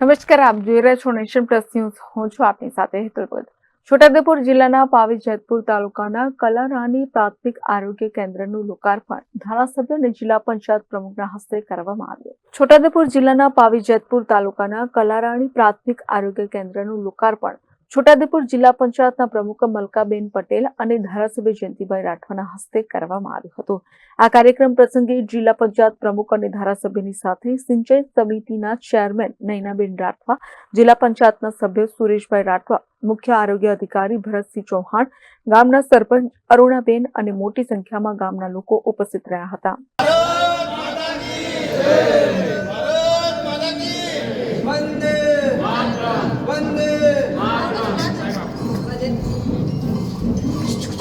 નમસ્કાર, આપ જોઈ રહ્યા છો નેશન પ્લસ ન્યૂઝ. હું છું આપની સાથે હેતુલપદ છોટાઉદેપુર જિલ્લાના પાવી જેતપુર તાલુકાના કલારાની પ્રાથમિક આરોગ્ય કેન્દ્રનું લોકાર્પણ ધારાસભ્ય અને જિલ્લા પંચાયત પ્રમુખના હસ્તે કરવામાં આવ્યું. છોટાઉદેપુર જિલ્લાના પાવી જેતપુર તાલુકાના કલારાણી પ્રાથમિક આરોગ્ય કેન્દ્રનું લોકાર્પણ છોટાઉદેપુર જિલ્લા પંચાયતના પ્રમુખ મલકાબેન પટેલ અને ધારાસભ્ય જયંતિભાઈ રાઠવાના હસ્તે કરવામાં આવ્યું હતું. આ કાર્યક્રમ પ્રસંગે જિલ્લા પંચાયત પ્રમુખ અને ધારાસભ્યની સાથે સિંચાઈ સમિતિના ચેરમેન નૈનાબેન રાઠવા, જિલ્લા પંચાયતના સભ્ય સુરેશભાઈ રાઠવા, મુખ્ય આરોગ્ય અધિકારી ભરતસિંહ ચૌહાણ, ગામના સરપંચ અરુણાબેન અને મોટી સંખ્યામાં ગામના લોકો ઉપસ્થિત રહ્યા હતા.